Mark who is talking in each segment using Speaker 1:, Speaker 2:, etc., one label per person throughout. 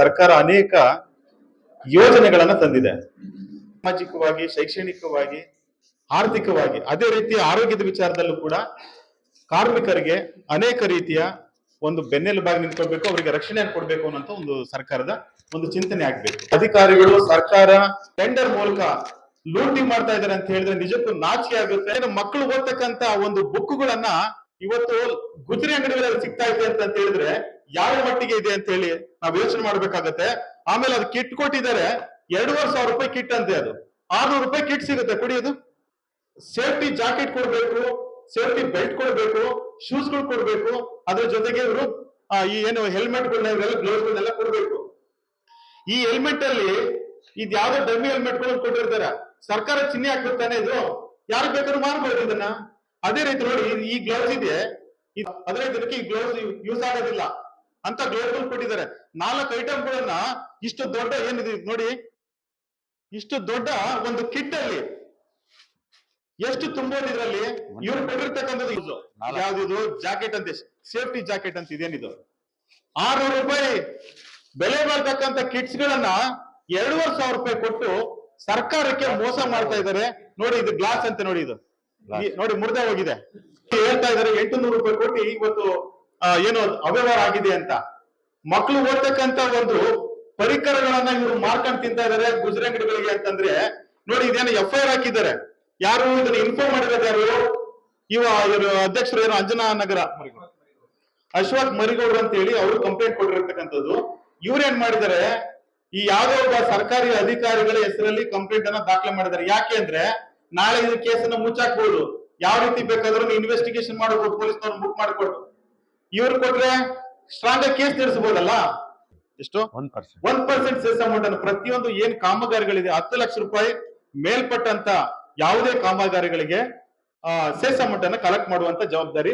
Speaker 1: ಸರ್ಕಾರ ಅನೇಕ ಯೋಜನೆಗಳನ್ನ ತಂದಿದೆ. ಸಾಮಾಜಿಕವಾಗಿ, ಶೈಕ್ಷಣಿಕವಾಗಿ, ಆರ್ಥಿಕವಾಗಿ, ಅದೇ ರೀತಿ ಆರೋಗ್ಯದ ವಿಚಾರದಲ್ಲೂ ಕೂಡ ಕಾರ್ಮಿಕರಿಗೆ ಅನೇಕ ರೀತಿಯ ಒಂದು ಬೆನ್ನೆಲುಬಾಗಿ ನಿಂತ್ಕೊಳ್ಬೇಕು, ಅವರಿಗೆ ರಕ್ಷಣೆಯನ್ನು ಕೊಡಬೇಕು ಅನ್ನೋಂತ ಒಂದು ಸರ್ಕಾರದ ಒಂದು ಚಿಂತನೆ ಆಗ್ಬೇಕು. ಅಧಿಕಾರಿಗಳು, ಸರ್ಕಾರ ಟೆಂಡರ್ ಮೂಲಕ ಲೂಟಿ ಮಾಡ್ತಾ ಇದಾರೆ ಅಂತ ಹೇಳಿದ್ರೆ ನಿಜಕ್ಕೂ ನಾಚಿಕೆ ಆಗುತ್ತೆ. ಮಕ್ಕಳು ಓದ್ತಕ್ಕಂತ ಒಂದು ಬುಕ್ಗಳನ್ನ ಇವತ್ತು ಗುಜರಿ ಅಂಗಡಿಗಳಲ್ಲಿ ಸಿಗ್ತಾ ಇದೆ ಅಂತ ಹೇಳಿದ್ರೆ ಯಾವ ಮಟ್ಟಿಗೆ ಇದೆ ಅಂತ ಹೇಳಿ ನಾವು ಯೋಚನೆ ಮಾಡ್ಬೇಕಾಗತ್ತೆ. ಆಮೇಲೆ ಅದು ಕಿಟ್ ಕೊಟ್ಟಿದ್ದಾರೆ. ಎರಡೂವರೆ ಸಾವಿರ ರೂಪಾಯಿ ಕಿಟ್ ಅಂತೆ ಅದು. ಆರ್ನೂರು ರೂಪಾಯಿ ಕಿಟ್ ಸಿಗುತ್ತೆ, ಕುಡಿಯೋದು. ಸೇಫ್ಟಿ ಜಾಕೆಟ್ ಕೊಡ್ಬೇಕು, ಸೇಫ್ಟಿ ಬೆಲ್ಟ್ ಕೊಡ್ಬೇಕು ಶೂಸ್ಗಳು ಕೊಡ್ಬೇಕು. ಅದ್ರ ಜೊತೆಗೆ ಇವರು ಈ ಏನು ಹೆಲ್ಮೆಟ್ ಇವರೆಲ್ಲ ಗ್ಲೌಸ್ ಗಳನ್ನೆಲ್ಲ ಕೊಡ್ಬೇಕು. ಈ ಹೆಲ್ಮೆಟ್ ಅಲ್ಲಿ ಇದ್ ಯಾವ್ದೋ ಡಮ್ಮಿ ಹೆಲ್ಮೆಟ್ಗಳನ್ನು ಕೊಟ್ಟಿರ್ತಾರೆ. ಸರ್ಕಾರ ಚಿಹ್ನೆ ಹಾಕ್ಬಿಡ್ತಾನೆ ಇದು. ಯಾರು ಬೇಕಾದ್ರೂ ಮಾರ್ಬೋದು ಇದನ್ನ. ಅದೇ ರೀತಿ ನೋಡಿ, ಈ- ಗ್ಲೌಸ್ ಇದೆ. ಇದು ಹದಿನೈದು ದಿನಕ್ಕೆ ಈ ಗ್ಲೌಸ್ ಯೂಸ್ ಆಗೋದಿಲ್ಲ. ಅಂತ ಗ್ಲೌಸ್ ಕೊಟ್ಟಿದ್ದಾರೆ. ನಾಲ್ಕು ಐಟಮ್ಗಳನ್ನ ಇಷ್ಟು ದೊಡ್ಡ ಏನಿದೆ ನೋಡಿ. ಇಷ್ಟು ದೊಡ್ಡ ಒಂದು ಕಿಟ್ ಅಲ್ಲಿ ಎಷ್ಟು ತುಂಬೋದು ಇದ್ರಲ್ಲಿ? ಇವ್ರು ಕೊಟ್ಟಿರ್ತಕ್ಕಂಥದ್ದು ಇದು. ಯಾವ್ದಿದು ಜಾಕೆಟ್ ಅಂತ ಸೇಫ್ಟಿ ಜಾಕೆಟ್ ಅಂತ ಇದೇನಿದು ಆರ್ನೂರು ರೂಪಾಯಿ. ಬೆಲೆ ಬರ್ತಕ್ಕಂಥ ಕಿಟ್ಸ್ ಗಳನ್ನ ಎರಡೂವರೆ ಸಾವಿರ ರೂಪಾಯಿ ಕೊಟ್ಟು ಸರ್ಕಾರಕ್ಕೆ ಮೋಸ ಮಾಡ್ತಾ ಇದ್ದಾರೆ. ನೋಡಿ ಇದು ಗ್ಲಾಸ್ ಅಂತ ನೋಡಿ ಇದು. ನೋಡಿ ಮುರಿದೇ ಹೋಗಿದೆ. ಹೇಳ್ತಾ ಇದ್ದಾರೆ ಎಂಟು ನೂರು ರೂಪಾಯಿ ಕೊಟ್ಟು ಇವತ್ತು ಏನು ಅವ್ಯವಹಾರ ಆಗಿದೆ ಅಂತ. ಮಕ್ಕಳು ಓದ್ತಕ್ಕಂತ ಒಂದು ಪರಿಕರಗಳನ್ನ ಇವರು ಮಾರ್ಕೊಂಡು ತಿಂತ ಇದಾರೆ ಗುಜರಿ ಅಂಗಡಿಗಳಿಗೆ ಅಂತಂದ್ರೆ, ನೋಡಿ ಇದೇನು ಎಫ್ ಐ ಆರ್ ಹಾಕಿದ್ದಾರೆ. ಯಾರು ಇದನ್ನ ಇನ್ಫಾರ್ಮ್ ಮಾಡಿರೋದು ಯಾರು? ಇವ ಇವರು ಅಧ್ಯಕ್ಷರು ಏನು ಅಂಜನಾ ನಗರ? ಅಶ್ವಥ್ ಮರಿಗೌಡ್ರು ಅಂತ ಹೇಳಿ ಅವರು ಕಂಪ್ಲೇಂಟ್ ಕೊಟ್ಟಿರ್ತಕ್ಕಂಥದ್ದು. ಇವ್ರೇನ್ ಮಾಡಿದ್ದಾರೆ? ಈ ಯಾವ್ದೋ ಒಬ್ಬ ಸರ್ಕಾರಿ ಅಧಿಕಾರಿಗಳ ಹೆಸರಲ್ಲಿ ಕಂಪ್ಲೇಂಟ್ ಅನ್ನ ದಾಖಲೆ ಮಾಡಿದ್ದಾರೆ. ಯಾಕೆ ಅಂದ್ರೆ, ನಾಳೆ ಇದು ಕೇಸನ್ನ ಮುಚ್ಚಾಕ್ಬೋದು. ಯಾವ ರೀತಿ ಬೇಕಾದ್ರೂ ಇನ್ವೆಸ್ಟಿಗೇಷನ್ ಮಾಡಬಹುದು ಪೊಲೀಸ್ನವ್ರು ಬುಕ್ ಮಾಡಿಕೊಟ್ಟು. ಇವ್ರು ಕೊಟ್ರೆ ಸ್ಟ್ರಾಂಗ್ ಕೇಸ್ ನಡೆಸಬಹುದಲ್ಲ ಎಷ್ಟು?
Speaker 2: ಒಂದ್ percent
Speaker 1: one percent cess amount ಅನ್ನು ಪ್ರತಿಯೊಂದು ಏನ್ ಕಾಮಗಾರಿಗಳಿದೆ ಹತ್ತು ಲಕ್ಷ ರೂಪಾಯಿ ಮೇಲ್ಪಟ್ಟಂತ ಯಾವುದೇ ಕಾಮಗಾರಿಗಳಿಗೆ ಸೇಸ್ ಅಮೌಂಟ್ ಅನ್ನು ಕಲೆಕ್ಟ್ ಮಾಡುವಂತ ಜವಾಬ್ದಾರಿ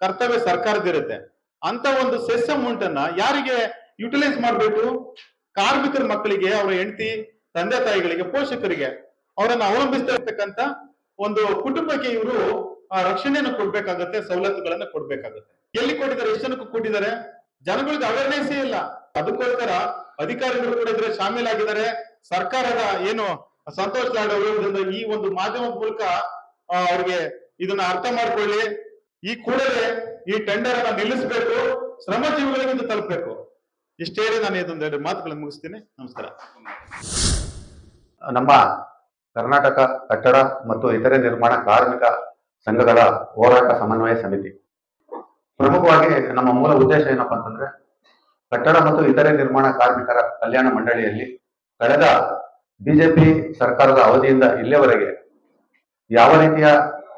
Speaker 1: ಕರ್ತವ್ಯ ಸರ್ಕಾರದ ಇರುತ್ತೆ ಅಂತ ಒಂದು ಸೆಸ್ ಅಮೌಂಟ್ ಅನ್ನ ಯಾರಿಗೆ ಯುಟಿಲೈಸ್ ಮಾಡಬೇಕು? ಕಾರ್ಮಿಕರ ಮಕ್ಕಳಿಗೆ ಅವರ ಹೆಂಡತಿ ತಂದೆ ತಾಯಿಗಳಿಗೆ ಪೋಷಕರಿಗೆ. ಅವರನ್ನು ಅವಲಂಬಿಸ್ತಾ ಇರ್ತಕ್ಕಂತ ಒಂದು ಕುಟುಂಬಕ್ಕೆ ಇವರು ರಕ್ಷಣೆಯನ್ನು ಕೊಡ್ಬೇಕಾಗತ್ತೆ ಸವಲತ್ತುಗಳನ್ನ ಕೊಡ್ಬೇಕಾಗತ್ತೆ. ಎಲ್ಲಿ ಕೊಟ್ಟಿದ್ದಾರೆ? ಎಷ್ಟು ಜನಕ್ಕೂ ಕೊಟ್ಟಿದ್ದಾರೆ? ಜನಗಳಿಗೆ ಅವೇರ್ನೆಸ್ ಇಲ್ಲ. ಅದಕ್ಕೋಸ್ಕರ ಅಧಿಕಾರಿಗಳು ಕೂಡ ಇದ್ರೆ ಶಾಮೀಲಾಗಿದ್ದಾರೆ. ಸರ್ಕಾರದ ಏನು ಸಂತೋಷ್ ಲಾಡ್ ಅವರು ಈ ಒಂದು ಮಾಧ್ಯಮದ ಮೂಲಕ ಆ, ಅವ್ರಿಗೆ ಇದನ್ನ ಅರ್ಥ ಮಾಡ್ಕೊಳ್ಳಿ. ಈ ಕೂಡಲೇ ಈ ಟೆಂಡರ್ ಅನ್ನ ನಿಲ್ಲಿಸಬೇಕು. ಶ್ರಮಜೀವಿಗಳಿಗೆ ಇದು ತಲುಪಬೇಕು. ಇಷ್ಟೇ ನಾನು ನಾನು ಇದೊಂದೆರಡು ಮಾತುಗಳನ್ನು ಮುಗಿಸ್ತೀನಿ. ನಮಸ್ಕಾರ.
Speaker 2: ನಮ್ಮ ಕರ್ನಾಟಕ ಕಟ್ಟಡ ಮತ್ತು ಇತರೆ ನಿರ್ಮಾಣ ಕಾರ್ಮಿಕ ಸಂಘಗಳ ಹೋರಾಟ ಸಮನ್ವಯ ಸಮಿತಿ. ಪ್ರಮುಖವಾಗಿ ನಮ್ಮ ಮೂಲ ಉದ್ದೇಶ ಏನಪ್ಪಾ ಅಂತಂದ್ರೆ, ಕಟ್ಟಡ ಮತ್ತು ಇತರೆ ನಿರ್ಮಾಣ ಕಾರ್ಮಿಕರ ಕಲ್ಯಾಣ ಮಂಡಳಿಯಲ್ಲಿ ಕಳೆದ ಬಿಜೆಪಿ ಸರ್ಕಾರದ ಅವಧಿಯಿಂದ ಇಲ್ಲಿಯವರೆಗೆ ಯಾವ ರೀತಿಯ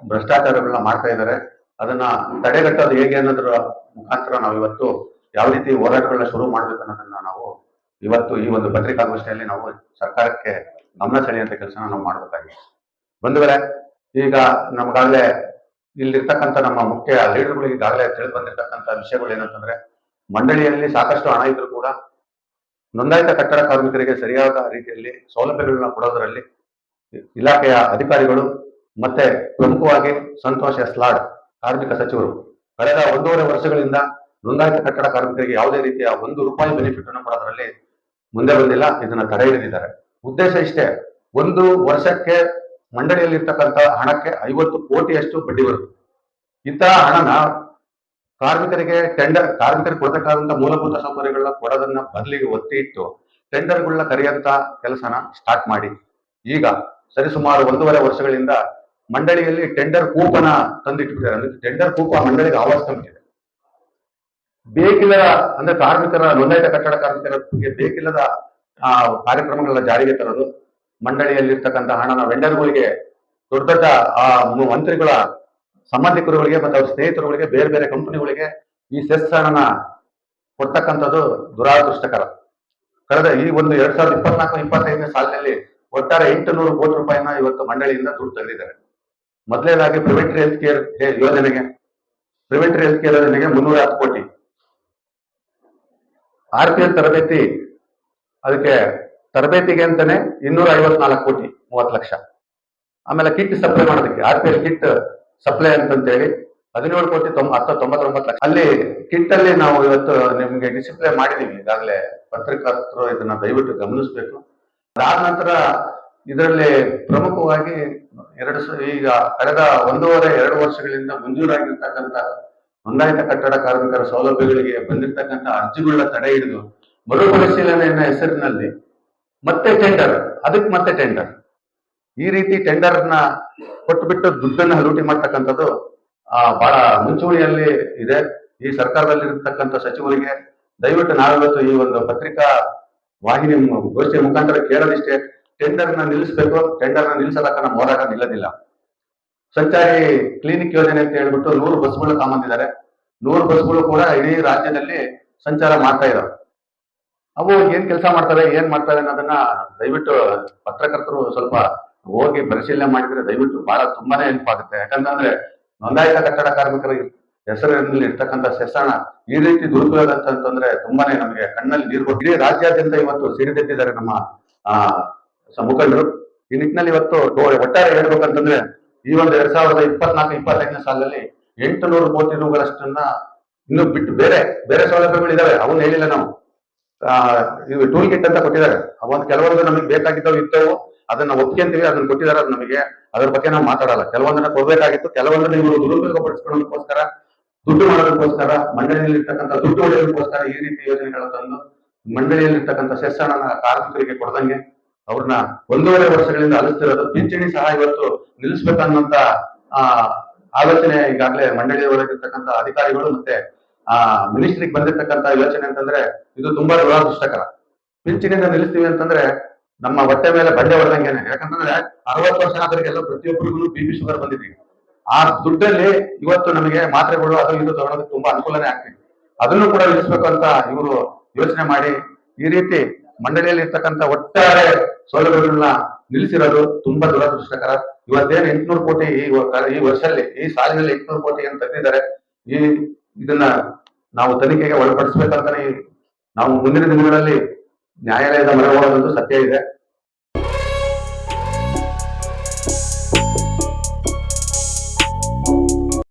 Speaker 2: ಭ್ರಷ್ಟಾಚಾರಗಳನ್ನ ಮಾಡ್ತಾ ಇದ್ದಾರೆ, ಅದನ್ನ ತಡೆಗಟ್ಟೋದು ಹೇಗೆ ಅನ್ನೋದ್ರ ಮುಖಾಂತರ ನಾವು ಇವತ್ತು ಯಾವ ರೀತಿ ಹೋರಾಟಗಳನ್ನ ಶುರು ಮಾಡ್ಬೇಕು ಅನ್ನೋದನ್ನ ನಾವು ಇವತ್ತು ಈ ಒಂದು ಪತ್ರಿಕಾಗೋಷ್ಠಿಯಲ್ಲಿ ನಾವು ಸರ್ಕಾರಕ್ಕೆ ಗಮನ ಸೆಳೆಯುವಂತ ಕೆಲಸನ ನಾವು ಮಾಡಬೇಕಾಗಿದೆ. ಬಂಧುಗಳೇ ಈಗ ನಮ್ಗಾಗಲೇ ಇಲ್ಲಿರ್ತಕ್ಕಂಥ ನಮ್ಮ ಮುಖ್ಯ ಲೀಡರ್ಗಳಿಗೆ ಈಗಾಗಲೇ ತಿಳಿದು ಬಂದಿರತಕ್ಕಂಥ ವಿಷಯಗಳು ಏನಂತಂದ್ರೆ, ಮಂಡಳಿಯಲ್ಲಿ ಸಾಕಷ್ಟು ಹಣ ಇದ್ರೂ ಕೂಡ ನೋಂದಾಯಿತ ಕಟ್ಟಡ ಕಾರ್ಮಿಕರಿಗೆ ಸರಿಯಾದ ರೀತಿಯಲ್ಲಿ ಸೌಲಭ್ಯಗಳನ್ನ ಕೊಡೋದರಲ್ಲಿ ಇಲಾಖೆಯ ಅಧಿಕಾರಿಗಳು ಮತ್ತೆ ಪ್ರಮುಖವಾಗಿ ಸಂತೋಷ್ ಸ್ಲಾಡ್ ಕಾರ್ಮಿಕ ಸಚಿವರು, ಕಳೆದ ಒಂದೂವರೆ ವರ್ಷಗಳಿಂದ ನೋಂದಾಯಿತ ಕಟ್ಟಡ ಕಾರ್ಮಿಕರಿಗೆ ಯಾವುದೇ ರೀತಿಯ ಒಂದು ರೂಪಾಯಿ ಬೆನಿಫಿಟ್ ಅನ್ನು ಕೊಡೋದ್ರಲ್ಲಿ ಮುಂದೆ ಬಂದಿಲ್ಲ, ಇದನ್ನ ತಡೆ ಹಿಡಿದಿದ್ದಾರೆ. ಉದ್ದೇಶ ಇಷ್ಟೇ, ಒಂದು ವರ್ಷಕ್ಕೆ ಮಂಡಳಿಯಲ್ಲಿ ಇರ್ತಕ್ಕಂಥ ಹಣಕ್ಕೆ ಐವತ್ತು ಕೋಟಿಯಷ್ಟು ಬಡ್ಡಿ ಬರುತ್ತೆ. ಇಂತಹ ಹಣನ ಕಾರ್ಮಿಕರಿಗೆ ಟೆಂಡರ್ ಕಾರ್ಮಿಕರಿಗೆ ಕೊಡಬೇಕಾದಂತ ಮೂಲಭೂತ ಸೌಕರ್ಯಗಳನ್ನ ಕೊಡೋದನ್ನ ಬದಲಿಗೆ ಒತ್ತಿ ಇಟ್ಟು ಟೆಂಡರ್ಗಳನ್ನ ಕರೆಯಂತ ಕೆಲಸನ ಸ್ಟಾರ್ಟ್ ಮಾಡಿ. ಈಗ ಸರಿಸುಮಾರು ಒಂದೂವರೆ ವರ್ಷಗಳಿಂದ ಮಂಡಳಿಯಲ್ಲಿ ಟೆಂಡರ್ ಕೂಪನ ತಂದಿಟ್ಬಿಟ್ಟಿದ್ದಾರೆ. ಅಂದ್ರೆ ಟೆಂಡರ್ ಕೂಪ ಮಂಡಳಿಗೆ ತಂದಿದೆ ಬೇಕಿಲ್ಲದ, ಅಂದ್ರೆ ಕಾರ್ಮಿಕರ ನೋಂದಾಯಿತ ಕಟ್ಟಡ ಕಾರ್ಮಿಕರ ಬೇಕಿಲ್ಲದ, ಆ, ಕಾರ್ಯಕ್ರಮಗಳನ್ನ ಜಾರಿಗೆ ತರೋದು ಮಂಡಳಿಯಲ್ಲಿರ್ತಕ್ಕಂಥ ಹಣನ ವೆಂಡರ್ಗಳಿಗೆ ದೊಡ್ಡ ದೊಡ್ಡ ಆ ಮಂತ್ರಿಗಳ, ಸಂಬಂಧಿಕರುಗಳಿಗೆ ಮತ್ತು ಅವ್ರ ಸ್ನೇಹಿತರುಗಳಿಗೆ, ಬೇರೆ ಬೇರೆ ಕಂಪನಿಗಳಿಗೆ ಈ ಸೆಸ್ ಹಣನ ಕೊಡ್ತಕ್ಕಂಥದ್ದು ದುರಾದೃಷ್ಟಕರ. ಕಳೆದ ಈ ಒಂದು ಎರಡ್ ಸಾವಿರದ ಇಪ್ಪತ್ನಾಲ್ಕು, ಇಪ್ಪತ್ತೈದನೇ ಸಾಲಿನಲ್ಲಿ ಒಟ್ಟಾರೆ ಎಂಟುನೂರು ಕೋಟಿ ರೂಪಾಯಿನ ಇವತ್ತು ಮಂಡಳಿಯಿಂದ ದುಡ್ಡು ತೆಗೆದಿದ್ದಾರೆ. ಮೊದಲನೇದಾಗಿ ಪ್ರಿವೆಂಟರಿ ಹೆಲ್ತ್ ಕೇರ್ ಯೋಜನೆಗೆ ಪ್ರಿವೆಂಟರಿ ಹೆಲ್ತ್ ಕೇರ್ ಯೋಜನೆಗೆ ಮುನ್ನೂರ ಹತ್ತು ಕೋಟಿ. ಆರ್ ಪಿ ಎಲ್ ತರಬೇತಿ, ಅದಕ್ಕೆ ತರಬೇತಿಗೆ ಅಂತಾನೆ ಇನ್ನೂರ ಐವತ್ನಾಲ್ಕು ಕೋಟಿ, ಮೂವತ್ತು ಲಕ್ಷ. ಆಮೇಲೆ ಕಿಟ್ ಸಪ್ಲೈ ಮಾಡೋದಕ್ಕೆ R P L kit supply ಅಂತಂತೇಳಿ ಹದಿನೇಳು ಕೋಟಿ ತೊಂಬ ಹತ್ತು, ತೊಂಬತ್ತೊಂಬತ್ತು ಲಕ್ಷ. ಅಲ್ಲಿ ಕಿಟ್ ಅಲ್ಲಿ ನಾವು ಇವತ್ತು ನಿಮ್ಗೆ ಡಿಸಿಪ್ಲೈ ಮಾಡಿದೀವಿ, ಈಗಾಗಲೇ ಪತ್ರಕರ್ತರು ಇದನ್ನ ದಯವಿಟ್ಟು ಗಮನಿಸಬೇಕು. ಅದಾದ ನಂತರ ಇದರಲ್ಲಿ ಪ್ರಮುಖವಾಗಿ ಎರಡು ಈಗ ಕಳೆದ ಒಂದೂವರೆ, ಎರಡು ವರ್ಷಗಳಿಂದ ಮಂಜೂರಾಗಿರ್ತಕ್ಕಂಥ ನೋಂದಾಯಿತ ಕಟ್ಟಡ ಕಾರ್ಮಿಕರ ಸೌಲಭ್ಯಗಳಿಗೆ ಬಂದಿರತಕ್ಕಂಥ ಅರ್ಜಿಗಳ ತಡೆ ಹಿಡಿದು ಮರುಪರಿಶೀಲನೆಯನ್ನ ಹೆಸರಿನಲ್ಲಿ ಮತ್ತೆ ಟೆಂಡರ್ ಅದಕ್ಕೆ ಮತ್ತೆ ಟೆಂಡರ್ ಈ ರೀತಿ ಟೆಂಡರ್ನ ಕೊಟ್ಟುಬಿಟ್ಟು ದುಡ್ಡನ್ನ ಲೂಟಿ ಮಾಡ್ತಕ್ಕಂಥದ್ದು, ಆ, ಬಹಳ ಮುಂಚೂಣಿಯಲ್ಲಿ ಇದೆ. ಈ ಸರ್ಕಾರದಲ್ಲಿರ್ತಕ್ಕಂಥ ಸಚಿವರಿಗೆ ದಯವಿಟ್ಟು ನಾವಿವತ್ತು ಈ ಒಂದು ಪತ್ರಿಕಾ ವಾಹಿನಿ ಗೋಷ್ಠಿಯ ಮುಖಾಂತರ ಕೇಳೋದಿಷ್ಟೇ ನ ನಿಲ್ಲಿಸಬೇಕು ಟೆಂಡರ್ನ ನಿಲ್ಲಿಸಲಕ್ಕ ನಮ್ಮ ಹೋರಾಟ ನಿಲ್ಲದಿಲ್ಲ. ಸಂಚಾರಿ ಕ್ಲಿನಿಕ್ ಯೋಜನೆ ಅಂತ ಹೇಳ್ಬಿಟ್ಟು ನೂರು ಬಸ್ಗಳು ತಗೊಂಬಂದಿದ್ದಾರೆ ನೂರು ಬಸ್ಗಳು ಕೂಡ ಇಡೀ ರಾಜ್ಯದಲ್ಲಿ ಸಂಚಾರ ಮಾಡ್ತಾ ಇದಾವೆ. ಅವು ಏನ್ ಕೆಲಸ ಮಾಡ್ತಾರೆ, ಏನ್ ಮಾಡ್ತಾರೆ ಅನ್ನೋದನ್ನ ದಯವಿಟ್ಟು ಪತ್ರಕರ್ತರು ಸ್ವಲ್ಪ ಹೋಗಿ ಪರಿಶೀಲನೆ ಮಾಡಿದ್ರೆ ದಯವಿಟ್ಟು ಬಹಳ ತುಂಬಾನೇ ಹೆಲ್ಪ್ ಆಗುತ್ತೆ. ಯಾಕಂತಂದ್ರೆ ನೋಂದಾಯಿತ ಕಟ್ಟಡ ಕಾರ್ಮಿಕರ ಹೆಸರಿನಲ್ಲಿ ಇರ್ತಕ್ಕಂಥ ಸೆಸಣ ಈ ರೀತಿ ದುರುಪಯೋಗ ಅಂತಂದ್ರೆ ತುಂಬಾನೇ ನಮಗೆ ಕಣ್ಣಲ್ಲಿ ನೀರು ಇಡೀ ರಾಜ್ಯಾದ್ಯಂತ ಇವತ್ತು ಸಿಡಿದೆದ್ದಿದ್ದಾರೆ ನಮ್ಮ, ಆ ಮುಖಂಡರು. ಈ ನಿಟ್ಟಿನಲ್ಲಿ ಇವತ್ತು ಒಟ್ಟಾರೆ ಹೇಳ್ಬೇಕಂತಂದ್ರೆ ಈ ಒಂದು ಎರಡ್ ಸಾವಿರದ ಇಪ್ಪತ್ನಾಲ್ಕು, ಇಪ್ಪತ್ತೈದನೇ ಸಾಲದಲ್ಲಿ ಎಂಟು ನೂರು ಕೋಟಿ ಇನ್ನು ಬಿಟ್ಟು ಬೇರೆ ಬೇರೆ ಸೌಲಭ್ಯಗಳು ಇದಾವೆ ಅವನ್ನ ಹೇಳಿಲ್ಲ ನಾವು. ಇವು ಟೂಲ್ ಕಿಟ್ ಅಂತ ಕೊಟ್ಟಿದ್ದಾರೆ. ಅವೊಂದು ಕೆಲವೊಂದು ನಮಗೆ ಬೇಕಾಗಿದ್ದವು ಇದ್ದವು. ಅದನ್ನ ಒಪ್ಕೊಂತೀವಿ ಅದನ್ನ ಕೊಟ್ಟಿದ್ದಾರೆ, ಅದು ನಮಗೆ ಅದ್ರ ಬಗ್ಗೆ ನಾವು ಮಾತಾಡಲ್ಲ. ಕೆಲವೊಂದನ್ನ ಕೊಡ್ಬೇಕಾಗಿತ್ತು, ಕೆಲವೊಂದನ್ನ ಇವರು ದುರುಪಯೋಗಪಡಿಸ್ಕೊಳ್ಳೋದಕ್ಕೋಸ್ಕರ, ದುಡ್ಡು ಮಾಡೋದಕ್ಕೋಸ್ಕರ ಮಂಡಳಿಯಲ್ಲಿ ಇರ್ತಕ್ಕಂಥ ದುಡ್ಡು ಹೊಡೆಯೋದಕ್ಕೋಸ್ಕರ ಈ ರೀತಿ ಯೋಜನೆಗಳ ತಂದು ಮಂಡಳಿಯಲ್ಲಿ ಇರ್ತಕ್ಕಂಥ ಸೆಸ್ ಹಣನ ಕಾರ್ಮಿಕರಿಗೆ ಕೊಡ್ದಂಗೆ ಅವ್ರನ್ನ ಒಂದೂವರೆ ವರ್ಷಗಳಿಂದ ಅಲಿಸ್ತಿರೋದು. ಪಿಂಚಣಿ ಸಹ ಇವತ್ತು ನಿಲ್ಲಿಸ್ಬೇಕನ್ನೋಂತ, ಆ, ಆಲೋಚನೆ ಈಗಾಗಲೇ ಮಂಡಳಿಯ ಒಳಗಿರ್ತಕ್ಕಂಥ ಅಧಿಕಾರಿಗಳು ಮತ್ತೆ ಆ ಮಿನಿಸ್ಟ್ರಿಗೆ ಬಂದಿರ್ತಕ್ಕಂಥ ಯೋಚನೆ ಅಂತಂದ್ರೆ ಇದು ತುಂಬಾ ದುರಾದೃಷ್ಟಕರ. ಪಿಂಚಣಿಯಿಂದ ನಿಲ್ಲಿಸ್ತೀವಿ ಅಂತಂದ್ರೆ ನಮ್ಮ ಹೊಟ್ಟೆ ಮೇಲೆ ಬಂಡೆ ಹೊಡೆದಂಗೆನೆ. ಯಾಕಂತಂದ್ರೆ ಅರವತ್ತು ವರ್ಷ ಆದರಿಗೆಲ್ಲ ಪ್ರತಿಯೊಬ್ಬರಿಗೂ ಬಿ ಪಿ ಶುಗರ್ ಬಂದಿದೆ. ಆ ದುಡ್ಡಲ್ಲಿ ಇವತ್ತು ನಮಗೆ ಮಾತ್ರೆಗಳು ಅದು ಇದು ತಗೊಳೋದಕ್ಕೆ ತುಂಬಾ ಅನುಕೂಲನೇ ಆಗ್ತಿದೆ. ಅದನ್ನು ಕೂಡ ನಿಲ್ಲಿಸ್ಬೇಕು ಅಂತ ಇವರು ಯೋಚನೆ ಮಾಡಿ ಈ ರೀತಿ ಮಂಡಳಿಯಲ್ಲಿ ಇರ್ತಕ್ಕಂಥ ಒಟ್ಟಾರೆ ಸೌಲಭ್ಯಗಳನ್ನ ನಿಲ್ಲಿಸಿರೋದು ತುಂಬಾ ದುರದೃಷ್ಟಕರ. ಇವತ್ತೇನು ಎಂಟ್ನೂರು ಕೋಟಿ ಈ ವರ್ಷದಲ್ಲಿ ಈ ಸಾಲಿನಲ್ಲಿ ಎಂಟ್ನೂರು ಕೋಟಿ ಅಂತ ತೆಗೆದಿದ್ದಾರೆ. ಈ ಇದನ್ನ ನಾವು ತನಿಖೆಗೆ ಒಳಪಡಿಸ್ಬೇಕಂತಾನೆ ನಾವು ಮುಂದಿನ ದಿನಗಳಲ್ಲಿ ನ್ಯಾಯಾಲಯದ ಮೊರೆ ಹೋಗೋದಂತೂ ಸತ್ಯ ಇದೆ.